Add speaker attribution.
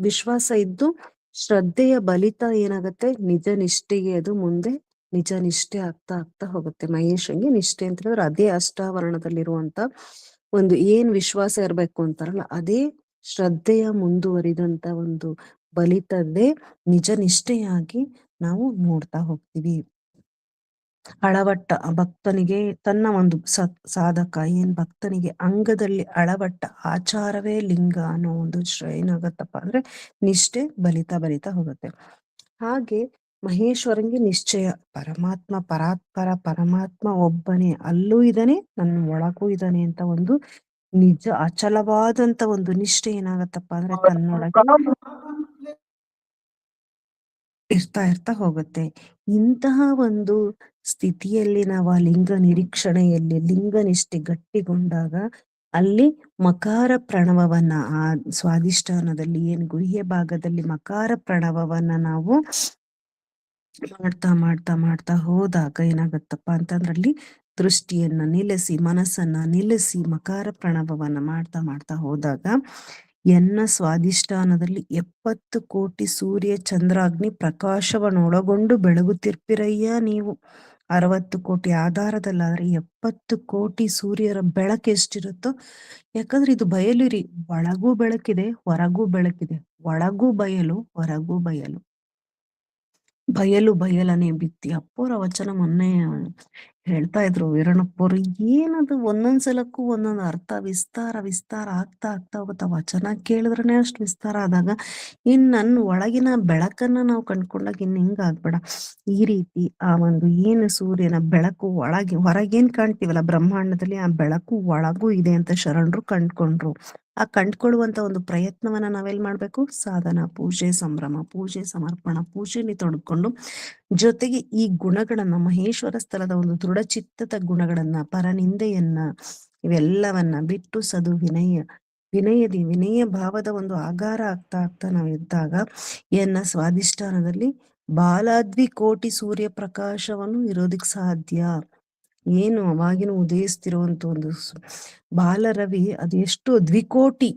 Speaker 1: ವಿಶ್ವಾಸ ಇದ್ದು ಶ್ರದ್ಧೆಯ ಬಲಿತ ಏನಾಗತ್ತೆ? ನಿಜ ನಿಷ್ಠೆಗೆ ಅದು ಮುಂದೆ ನಿಜ ನಿಷ್ಠೆ ಆಗ್ತಾ ಆಗ್ತಾ ಹೋಗುತ್ತೆ. ಮಹೇಶಂಗೆ ನಿಷ್ಠೆ ಅಂತ ಹೇಳಿದ್ರೆ ಅದೇ ಅಷ್ಟಾವರಣದಲ್ಲಿರುವಂತ ಒಂದು ಏನ್ ವಿಶ್ವಾಸ ಇರ್ಬೇಕು ಅಂತಾರಲ್ಲ, ಅದೇ ಶ್ರದ್ಧೆಯ ಮುಂದುವರಿದಂತ ಒಂದು ಬಲಿತದ್ದೇ ನಿಜ ನಿಷ್ಠೆಯಾಗಿ ನಾವು ನೋಡ್ತಾ ಹೋಗ್ತೀವಿ. ಅಳವಟ್ಟ ಭಕ್ತನಿಗೆ ತನ್ನ ಒಂದು ಸಾಧಕ ಏನ್ ಭಕ್ತನಿಗೆ ಅಂಗದಲ್ಲಿ ಅಳವಟ್ಟ ಆಚಾರವೇ ಲಿಂಗ ಅನ್ನೋ ಒಂದು ಏನಾಗತ್ತಪ್ಪ ಅಂದ್ರೆ ನಿಷ್ಠೆ ಬಲಿತಾ ಬಲಿತಾ ಹೋಗುತ್ತೆ. ಹಾಗೆ ಮಹೇಶ್ವರಂಗೆ ನಿಶ್ಚಯ ಪರಮಾತ್ಮ ಪರಾತ್ಪರ ಪರಮಾತ್ಮ ಒಬ್ಬನೇ ಅಲ್ಲೂ ಇದ್ದಾನೆ ನನ್ನ ಒಳಗೂ ಇದ್ದಾನೆ ಅಂತ ಒಂದು ನಿಜ ಅಚಲವಾದಂತ ಒಂದು ನಿಷ್ಠೆ ಏನಾಗತ್ತಪ್ಪ ಅಂದ್ರೆ ತನ್ನೊಳಗೆ ಇರ್ತಾ ಇರ್ತಾ ಹೋಗುತ್ತೆ. ಇಂತಹ ಒಂದು ಸ್ಥಿತಿಯಲ್ಲಿ ನಾವು ಆ ಲಿಂಗ ನಿರೀಕ್ಷಣೆಯಲ್ಲಿ ಲಿಂಗ ನಿಷ್ಠೆ ಗಟ್ಟಿಗೊಂಡಾಗ ಅಲ್ಲಿ ಮಕಾರ ಪ್ರಣವವನ್ನ ಆ ಸ್ವಾಧಿಷ್ಠಾನದಲ್ಲಿ ಏನ್ ಗುಹ್ಯ ಭಾಗದಲ್ಲಿ ಮಕಾರ ಪ್ರಣವವನ್ನ ನಾವು ಮಾಡ್ತಾ ಮಾಡ್ತಾ ಮಾಡ್ತಾ ಹೋದಾಗ ಏನಾಗತ್ತಪ್ಪ ಅಂತಂದ್ರೆ ಅಲ್ಲಿ ದೃಷ್ಟಿಯನ್ನ ನಿಲ್ಲಿಸಿ, ಮನಸ್ಸನ್ನ ನಿಲ್ಲಿಸಿ ಮಕಾರ ಪ್ರಣವವನ್ನ ಮಾಡ್ತಾ ಮಾಡ್ತಾ ಹೋದಾಗ ಎನ್ನ ಸ್ವಾಧಿಷ್ಠಾನದಲ್ಲಿ ಎಪ್ಪತ್ತು ಕೋಟಿ ಸೂರ್ಯ ಚಂದ್ರಾಗ್ನಿ ಪ್ರಕಾಶವನ್ನೊಳಗೊಂಡು ಬೆಳಗುತ್ತಿರ್ಪಿರಯ್ಯ ನೀವು. ಅರವತ್ತು ಕೋಟಿ ಆಧಾರದಲ್ಲಾದ್ರೆ ಎಪ್ಪತ್ತು ಕೋಟಿ ಸೂರ್ಯರ ಬೆಳಕು ಎಷ್ಟಿರುತ್ತೋ. ಯಾಕಂದ್ರೆ ಇದು ಬಯಲಿರಿ ಒಳಗೂ ಬೆಳಕಿದೆ, ಹೊರಗೂ ಬೆಳಕಿದೆ. ಒಳಗೂ ಬಯಲು, ಹೊರಗೂ ಬಯಲು. ಬಯಲು ಬಯಲನೆ ಬಿತ್ತಿ. ಅಪ್ಪೋರ ವಚನ ಮೊನ್ನೆ ಹೇಳ್ತಾ ಇದ್ರು ವೀರಣ್ಣಪ್ಪರು ಏನದು ಒಂದೊಂದ್ ಸಲಕ್ಕೂ ಒಂದೊಂದು ಅರ್ಥ ವಿಸ್ತಾರ ವಿಸ್ತಾರ ಆಗ್ತಾ ಆಗ್ತಾ ಹೋಗುತ್ತ. ವಚನ ಕೇಳಿದ್ರನೆ ಅಷ್ಟು ವಿಸ್ತಾರ ಆದಾಗ, ಇನ್ ನನ್ನ ಒಳಗಿನ ಬೆಳಕನ್ನ ನಾವು ಕಂಡ್ಕೊಂಡಾಗ ಇನ್ ಹಿಂಗ ಆಗ್ಬೇಡ. ಈ ರೀತಿ ಆ ಒಂದು ಏನು ಸೂರ್ಯನ ಬೆಳಕು ಒಳಗೆ, ಹೊರಗೇನ್ ಕಾಣ್ತೀವಲ್ಲ, ಬ್ರಹ್ಮಾಂಡದಲ್ಲಿ ಆ ಬೆಳಕು ಒಳಗೂ ಇದೆ ಅಂತ ಶರಣರು ಕಂಡ್ಕೊಂಡ್ರು. ಆ ಕಂಡ್ಕೊಳ್ಳುವಂತ ಒಂದು ಪ್ರಯತ್ನವನ್ನ ನಾವೆಲ್ ಮಾಡ್ಬೇಕು? ಸಾಧನ, ಪೂಜೆ, ಸಂಭ್ರಮ, ಪೂಜೆ, ಸಮರ್ಪಣ, ಪೂಜೆಯಲ್ಲಿ ತೊಡ್ಕೊಂಡು ಜೊತೆಗೆ ಈ ಗುಣಗಳನ್ನ, ಮಹೇಶ್ವರ ಸ್ಥಳದ ಒಂದು ದೃಢಚಿತ್ತದ ಗುಣಗಳನ್ನ, ಪರನಿಂದೆಯನ್ನ ಇವೆಲ್ಲವನ್ನ ಬಿಟ್ಟು ಸದು ವಿನಯ, ವಿನಯದಿ, ವಿನಯ ಭಾವದ ಒಂದು ಆಗಾರ ಆಗ್ತಾ ಆಗ್ತಾ ನಾವು ಇದ್ದಾಗ ಎನ್ನ ಸ್ವಾಧಿಷ್ಠಾನದಲ್ಲಿ ಬಾಲಾದ್ವಿ ಕೋಟಿ ಸೂರ್ಯ ಪ್ರಕಾಶವನ್ನು ಇರೋದಿಕ್ ಸಾಧ್ಯ. ಏನು ಅವಾಗಿನ ಉದಯಿಸ್ತಿರುವಂತ ಒಂದು ಬಾಲರವಿ ಅದು ಎಷ್ಟು ದ್ವಿಕೋಟಿ